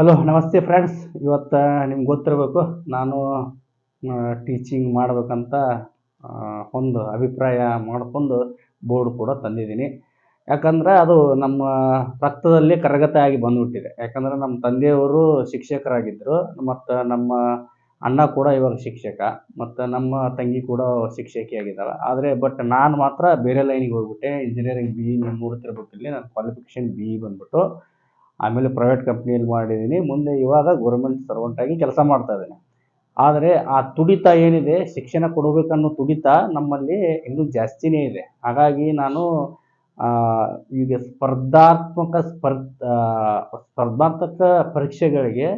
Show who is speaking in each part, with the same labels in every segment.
Speaker 1: Hello ನಮಸ್ತೆ friends ಇವತ್ತು ನಿಮ್ಗೆ ಗೊತ್ತಿರಬೇಕು, ನಾನು ಟೀಚಿಂಗ್ ಮಾಡಬೇಕಂತ ಒಂದು ಅಭಿಪ್ರಾಯ ಮಾಡ್ಕೊಂಡು ಬೋರ್ಡ್ ಕೂಡ ತಂದಿದ್ದೀನಿ. ಯಾಕಂದ್ರೆ ಅದು ನಮ್ಮ ರಕ್ತದಲ್ಲಿ ಕರಗತ ಆಗಿ ಬಂದ್ಬಿಟ್ಟಿದೆ. ಯಾಕಂದ್ರೆ ನಮ್ಮ ತಂದೆಯವರು ಶಿಕ್ಷಕರಾಗಿದ್ದರು ಮತ್ತು ನಮ್ಮ ಅಣ್ಣ ಕೂಡ ಇವಾಗ ಶಿಕ್ಷಕ, ಮತ್ತು ನಮ್ಮ ತಂಗಿ ಕೂಡ ಶಿಕ್ಷಕಿಯಾಗಿದ್ದಾಳೆ ಆದರೆ ಬಟ್ ನಾನು ಮಾತ್ರ ಬೇರೆ ಲೈನಿಗೆ ಹೋಗ್ಬಿಟ್ಟೆ. ಇಂಜಿನಿಯರಿಂಗ್ ಬಿ ನೀವು ನೋಡ್ತಿರ್ಬೇಕು ಇಲ್ಲಿ ನನ್ನ ಕ್ವಾಲಿಫಿಕೇಷನ್ ಬಿ ಬಂದ್ಬಿಟ್ಟು. ಆಮೇಲೆ ಪ್ರೈವೇಟ್ ಕಂಪ್ನಿಯಲ್ಲಿ ಮಾಡಿದ್ದೀನಿ ಮುಂದೆ ಇವಾಗ ಗೌರ್ಮೆಂಟ್ ಸರ್ವೆಂಟಾಗಿ ಕೆಲಸ ಮಾಡ್ತಾ ಇದ್ದೀನಿ. ಆದರೆ ಆ ತುಡಿತ ಏನಿದೆ, ಶಿಕ್ಷಣ ಕೊಡಬೇಕನ್ನೋ ತುಡಿತ ನಮ್ಮಲ್ಲಿ ಇನ್ನೂ ಜಾಸ್ತಿನೇ ಇದೆ. ಹಾಗಾಗಿ ನಾನು ಈಗ ಸ್ಪರ್ಧಾತ್ಮಕ ಸ್ಪರ್ಧ ಸ್ಪರ್ಧಾತ್ಮಕ ಪರೀಕ್ಷೆಗಳಿಗೆ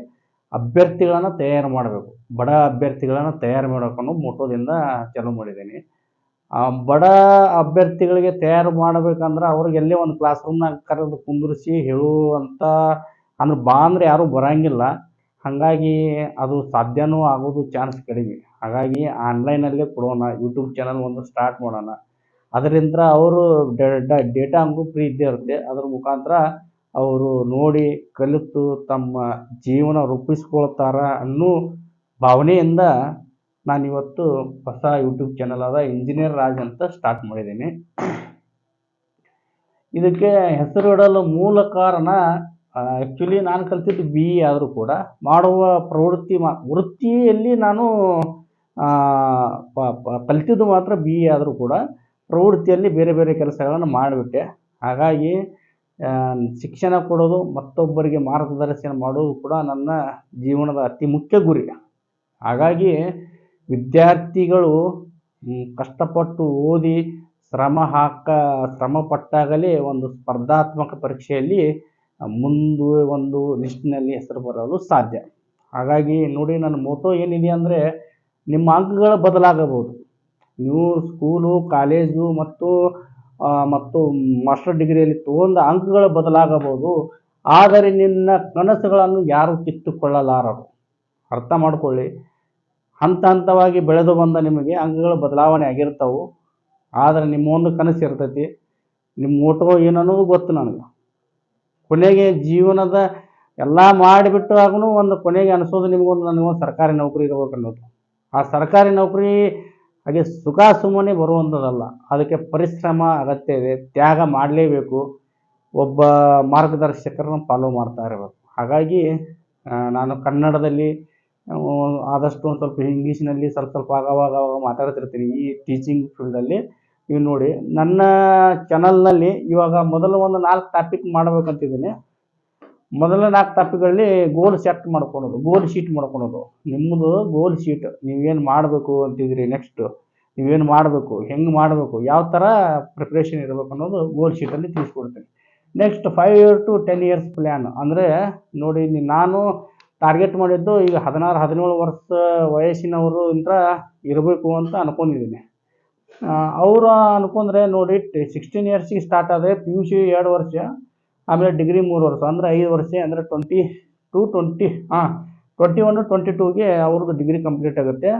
Speaker 1: ಅಭ್ಯರ್ಥಿಗಳನ್ನು ತಯಾರು ಮಾಡಬೇಕು. ಬಡ ಅಭ್ಯರ್ಥಿಗಳನ್ನು ತಯಾರು ಮಾಡಬೇಕು ಮೋಟೋದಿಂದ ಚಾಲೂ ಮಾಡಿದ್ದೀನಿ. ಆ ಬಡ ಅಭ್ಯರ್ಥಿಗಳಿಗೆ ತಯಾರು ಮಾಡಬೇಕಂದ್ರೆ ಅವ್ರಿಗೆ ಎಲ್ಲೇ ಒಂದು ಕ್ಲಾಸ್ ರೂಮ್ನಾಗ ಕರೆದು ಕುಂದಿರಿಸಿ ಹೇಳುವಂಥ ಅಂದ್ರೆ ಬಾ ಅಂದ್ರೆ ಯಾರೂ ಬರಂಗಿಲ್ಲ. ಹಾಗಾಗಿ ಅದು ಸಾಧ್ಯನೂ ಆಗೋದು ಚಾನ್ಸ್ ಕಡಿಮೆ. ಹಾಗಾಗಿ ಆನ್ಲೈನಲ್ಲೇ ಕೊಡೋಣ ಯೂಟ್ಯೂಬ್ ಚಾನಲ್ ಒಂದು ಸ್ಟಾರ್ಟ್ ಮಾಡೋಣ. ಅದರಿಂದ ಅವರು ಡೇಟಾ ಅಂಗೂ ಫ್ರೀ ಇದ್ದೇ ಇರುತ್ತೆ. ಅದ್ರ ಮುಖಾಂತರ ಅವರು ನೋಡಿ ಕಲಿತು ತಮ್ಮ ಜೀವನ ರೂಪಿಸ್ಕೊಳ್ತಾರ ಅನ್ನೋ ಭಾವನೆಯಿಂದ ನಾನಿವತ್ತು ಹೊಸ ಯೂಟ್ಯೂಬ್ ಚಾನಲ್ ಆದ ಇಂಜಿನಿಯರ್ ರಾಜ್ ಅಂತ ಸ್ಟಾರ್ಟ್ ಮಾಡಿದ್ದೀನಿ. ಇದಕ್ಕೆ ಹೆಸರು ಇಡಲು ಮೂಲ ಕಾರಣ ಆ್ಯಕ್ಚುಲಿ ನಾನು ಕಲ್ತಿದ್ದು ಬಿ ಇ ಆದರೂ ಕೂಡ. ಮಾಡುವ ಪ್ರವೃತ್ತಿ ಮಾ, ವೃತ್ತಿಯಲ್ಲಿ ನಾನು ಕಲ್ತಿದ್ದು ಮಾತ್ರ ಬಿ ಇ ಆದರೂ ಕೂಡ. ಪ್ರವೃತ್ತಿಯಲ್ಲಿ ಬೇರೆ ಬೇರೆ ಕೆಲಸಗಳನ್ನು ಮಾಡಿಬಿಟ್ಟೆ. ಹಾಗಾಗಿ ಶಿಕ್ಷಣ ಕೊಡೋದು, ಮತ್ತೊಬ್ಬರಿಗೆ ಮಾರ್ಗದರ್ಶನ ಮಾಡೋದು ಕೂಡ ನನ್ನ ಜೀವನದ ಅತಿ ಮುಖ್ಯ ಗುರಿ. ಹಾಗಾಗಿ ವಿದ್ಯಾರ್ಥಿಗಳು ಕಷ್ಟಪಟ್ಟು ಓದಿ ಶ್ರಮ ಹಾಕ, ಶ್ರಮ ಪಟ್ಟಾಗಲೇ ಒಂದು ಸ್ಪರ್ಧಾತ್ಮಕ ಪರೀಕ್ಷೆಯಲ್ಲಿ ಮುಂದೆ ಒಂದು ಲಿಸ್ಟ್ನಲ್ಲಿ ಹೆಸರು ಬರಲು ಸಾಧ್ಯ. ಹಾಗಾಗಿ ನೋಡಿ ನನ್ನ ಮೋಟೋ ಏನಿದೆ ಅಂದರೆ ನಿಮ್ಮ ಅಂಕಗಳು ಬದಲಾಗಬಹುದು. ನೀವು ಸ್ಕೂಲು, ಕಾಲೇಜು ಮತ್ತು ಮತ್ತು ಮಾಸ್ಟರ್ ಡಿಗ್ರಿಯಲ್ಲಿ ತಗೊಂಡ ಅಂಕಗಳು ಬದಲಾಗಬಹುದು. ಆದರೆ ನಿನ್ನ ಕನಸುಗಳನ್ನು ಯಾರೂ ಕಿತ್ತುಕೊಳ್ಳಲಾರರು. ಅರ್ಥ ಮಾಡ್ಕೊಳ್ಳಿ. ಹಂತ ಹಂತವಾಗಿ ಬೆಳೆದು ಬಂದ ನಿಮಗೆ ಅಂಗಗಳು ಬದಲಾವಣೆ ಆಗಿರ್ತವೆ. ಆದರೆ ನಿಮ್ಮ ಒಂದು ಕನಸು ಇರ್ತೈತಿ. ನಿಮ್ಮ ಮೋಟೋ ಏನನ್ನೋದು ಗೊತ್ತು ನನಗೆ. ಕೊನೆಗೆ ಜೀವನದ ಎಲ್ಲ ಮಾಡಿಬಿಟ್ಟು ಆಗೂ ಒಂದು ಕೊನೆಗೆ ಅನಿಸೋದು ನಿಮಗೊಂದು ನನಗೊಂದು ಸರ್ಕಾರಿ ನೌಕರಿ ಇರಬೇಕು ಅನ್ನೋದು. ಆ ಸರ್ಕಾರಿ ನೌಕರಿ ಹಾಗೆ ಸುಖ ಸುಮ್ಮನೆ ಬರುವಂಥದ್ದಲ್ಲ. ಅದಕ್ಕೆ ಪರಿಶ್ರಮ, ಅಗತ್ಯ ಇದೆ. ತ್ಯಾಗ ಮಾಡಲೇಬೇಕು. ಒಬ್ಬ ಮಾರ್ಗದರ್ಶಕರನ್ನು ಫಾಲೋ ಮಾಡ್ತಾ ಇರಬೇಕು. ಹಾಗಾಗಿ ನಾನು ಕನ್ನಡದಲ್ಲಿ ಆದಷ್ಟು ಒಂದು ಸ್ವಲ್ಪ ಇಂಗ್ಲೀಷ್ನಲ್ಲಿ ಸ್ವಲ್ಪ ಸ್ವಲ್ಪ ಆಗಾವಾಗ ಆವಾಗ ಮಾತಾಡ್ತಿರ್ತೀನಿ. ಈ ಟೀಚಿಂಗ್ ಫೀಲ್ಡಲ್ಲಿ ನೀವು ನೋಡಿ, ನನ್ನ ಚಾನಲ್ನಲ್ಲಿ ಇವಾಗ ಮೊದಲು ಒಂದು ನಾಲ್ಕು ಟಾಪಿಕ್ ಮಾಡಬೇಕಂತಿದ್ದೀನಿ. ಮೊದಲ ನಾಲ್ಕು ಟಾಪಿಕ್ಗಳಲ್ಲಿ ಗೋಲ್ ಸೆಟ್ ಮಾಡ್ಕೊಳೋದು ಗೋಲ್ ಶೀಟ್ ಮಾಡ್ಕೊಳೋದು. ನಿಮ್ಮದು ಗೋಲ್ ಶೀಟ್ ನೀವೇನು ಮಾಡಬೇಕು ಅಂತಿದ್ದೀರಿ ನೆಕ್ಸ್ಟ್ ನೀವೇನು ಮಾಡಬೇಕು, ಹೆಂಗೆ ಮಾಡಬೇಕು, ಯಾವ ಥರ ಪ್ರಿಪ್ರೇಷನ್ ಇರಬೇಕು ಅನ್ನೋದು ಗೋಲ್ ಶೀಟಲ್ಲಿ ತಿಳಿಸ್ಕೊಡ್ತೀನಿ. Next five year to ten years plan ಅಂದರೆ ನೋಡಿ ನಾನು ಟಾರ್ಗೆಟ್ ಮಾಡಿದ್ದು ಈಗ ಹದಿನಾರು, ಹದಿನೇಳು ವರ್ಷ ವಯಸ್ಸಿನವರು ಇಂತ್ರ ಇರಬೇಕು ಅಂತ ಅನ್ಕೊಂಡಿದ್ದೀನಿ ಅವರು ಅನ್ಕೊಂಡ್ರೆ ನೋಡಿ ಸಿಕ್ಸ್ಟೀನ್ ಇಯರ್ಸಿಗೆ ಸ್ಟಾರ್ಟ್ ಆದರೆ ಪಿ ಯು ಸಿ ಎರಡು ವರ್ಷ, ಆಮೇಲೆ ಡಿಗ್ರಿ ಮೂರು ವರ್ಷ, ಅಂದರೆ ಐದು ವರ್ಷ, ಅಂದರೆ ಟ್ವೆಂಟಿ ಟು ಟ್ವೆಂಟಿ ಹಾಂ ಟ್ವೆಂಟಿ ಒನ್ ಟ್ವೆಂಟಿ ಟೂಗೆ ಅವ್ರದ್ದು ಡಿಗ್ರಿ ಕಂಪ್ಲೀಟ್ ಆಗುತ್ತೆ.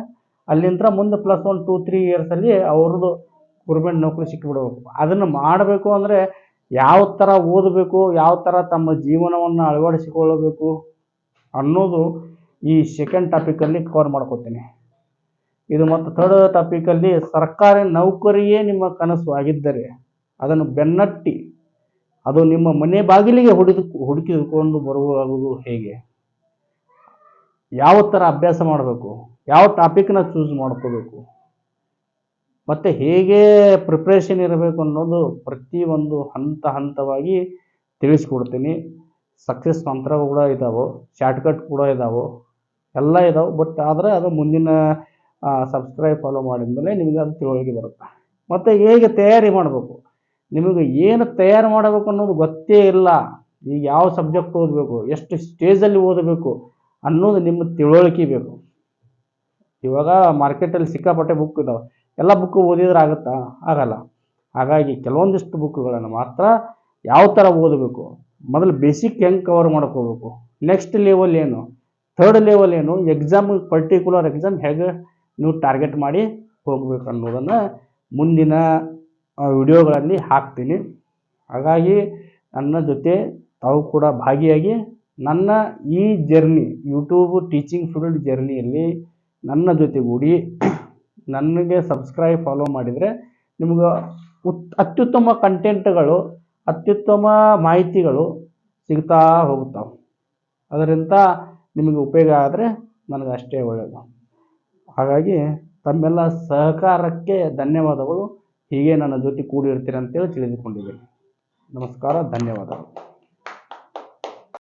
Speaker 1: ಅಲ್ಲಿಂದ ಮುಂದೆ ಪ್ಲಸ್ ಒನ್ ಟೂ ತ್ರೀ ಇಯರ್ಸಲ್ಲಿ ಅವ್ರದ್ದು ಗೌರ್ಮೆಂಟ್ ನೌಕರಿ ಸಿಕ್ಬಿಡ್ಬೇಕು. ಅದನ್ನು ಮಾಡಬೇಕು ಅಂದರೆ ಯಾವ ಥರ ಓದಬೇಕು, ಯಾವ ಥರ ತಮ್ಮ ಜೀವನವನ್ನು ಅಳವಡಿಸಿಕೊಳ್ಳಬೇಕು ಅನ್ನೋದು ಈ ಸೆಕೆಂಡ್ ಟಾಪಿಕಲ್ಲಿ ಕವರ್ ಮಾಡ್ಕೋತೀನಿ. ಇದು ಮತ್ತು ಥರ್ಡ್ ಟಾಪಿಕಲ್ಲಿ ಸರ್ಕಾರಿ ನೌಕರಿಯೇ ನಿಮ್ಮ ಕನಸು ಆಗಿದ್ದರೆ ಅದನ್ನು ಬೆನ್ನಟ್ಟಿ, ಅದು ನಿಮ್ಮ ಮನೆ ಬಾಗಿಲಿಗೆ ಹುಡುಕಿ ಹುಡುಕಿಕೊಂಡು ಬರುವುದು ಹೇಗೆ? ಯಾವ ಥರ ಅಭ್ಯಾಸ ಮಾಡಬೇಕು? ಯಾವ ಟಾಪಿಕ್ನ ಚೂಸ್ ಮಾಡ್ಕೋಬೇಕು? ಮತ್ತು ಹೇಗೆ ಪ್ರಿಪ್ರೇಷನ್ ಇರಬೇಕು ಅನ್ನೋದು ಪ್ರತಿಯೊಂದು ಹಂತ ಹಂತವಾಗಿ ತಿಳಿಸ್ಕೊಡ್ತೀನಿ. ಸಕ್ಸಸ್ ಮಂತ್ರ ಕೂಡ ಇದ್ದಾವೆ ಶಾರ್ಟ್ಕಟ್ ಕೂಡ ಇದ್ದಾವೆ ಎಲ್ಲ ಇದಾವೆ ಬಟ್ ಆದರೆ ಅದು ಮುಂದಿನ ಸಬ್ಸ್ಕ್ರೈಬ್ ಫಾಲೋ ಮಾಡಿದ ಮೇಲೆ ನಿಮಗೆ ಅದು ತಿಳುವಳಿಕೆ ಬರುತ್ತೆ. ಮತ್ತು ಹೇಗೆ ತಯಾರಿ ಮಾಡಬೇಕು? ನಿಮಗೆ ಏನು ತಯಾರು ಮಾಡಬೇಕು ಅನ್ನೋದು ಗೊತ್ತೇ ಇಲ್ಲ. ಈಗ ಯಾವ ಸಬ್ಜೆಕ್ಟ್ ಓದಬೇಕು, ಎಷ್ಟು ಸ್ಟೇಜಲ್ಲಿ ಓದಬೇಕು ಅನ್ನೋದು ನಿಮ್ಮ ತಿಳುವಳಿಕೆ ಬೇಕು. ಇವಾಗ ಮಾರ್ಕೆಟಲ್ಲಿ ಸಿಕ್ಕಾಪಟ್ಟೆ ಬುಕ್ ಇದಾವೆ. ಎಲ್ಲ ಬುಕ್ ಓದಿದ್ರೆ ಆಗುತ್ತಾ? ಆಗಲ್ಲ. ಹಾಗಾಗಿ ಕೆಲವೊಂದಿಷ್ಟು ಬುಕ್ಗಳನ್ನು ಮಾತ್ರ ಯಾವ ಥರ ಓದಬೇಕು? ಮೊದಲು ಬೇಸಿಕ್ ಹೆಂಗೆ ಕವರ್ ಮಾಡ್ಕೋಬೇಕು ನೆಕ್ಸ್ಟ್ ಲೆವೆಲ್ ಏನು? ಥರ್ಡ್ ಲೆವೆಲ್ ಏನು? ಎಕ್ಸಾಮ್ ಪರ್ಟಿಕ್ಯುಲರ್ ಎಕ್ಸಾಮ್ ಹೇಗೆ ನೀವು ಟಾರ್ಗೆಟ್ ಮಾಡಿ ಹೋಗ್ಬೇಕು ಅನ್ನೋದನ್ನು ಮುಂದಿನ ವಿಡಿಯೋಗಳಲ್ಲಿ ಹಾಕ್ತೀನಿ. ಹಾಗಾಗಿ ನನ್ನ ಜೊತೆ ತಾವು ಕೂಡ ಭಾಗಿಯಾಗಿ ನನ್ನ ಈ ಜರ್ನಿ ಯೂಟ್ಯೂಬ್ ಟೀಚಿಂಗ್ ಫೀಲ್ಡ್ ಜರ್ನಿಯಲ್ಲಿ ನನ್ನ ಜೊತೆಗೂಡಿ ನನಗೆ ಸಬ್ಸ್ಕ್ರೈಬ್ ಫಾಲೋ ಮಾಡಿದರೆ ನಿಮ್ಗೆ ಉತ್, ಅತ್ಯುತ್ತಮ ಕಂಟೆಂಟ್ಗಳು ಅತ್ಯುತ್ತಮ ಮಾಹಿತಿಗಳು ಸಿಗ್ತಾ ಹೋಗುತ್ತವೆ. ಅದರಿಂದ ನಿಮಗೆ ಉಪಯೋಗ ಆದರೆ ನನಗೆ ಅಷ್ಟೇ ಒಳ್ಳೆಯದು ಹಾಗಾಗಿ ತಮ್ಮೆಲ್ಲ ಸಹಕಾರಕ್ಕೆ ಧನ್ಯವಾದಗಳು. ಹೀಗೆ ನನ್ನ ಜೊತೆ ಕೂಡಿರ್ತೀರಂತೇಳಿ ತಿಳಿದುಕೊಂಡಿದ್ದೀನಿ. ನಮಸ್ಕಾರ, ಧನ್ಯವಾದಗಳು.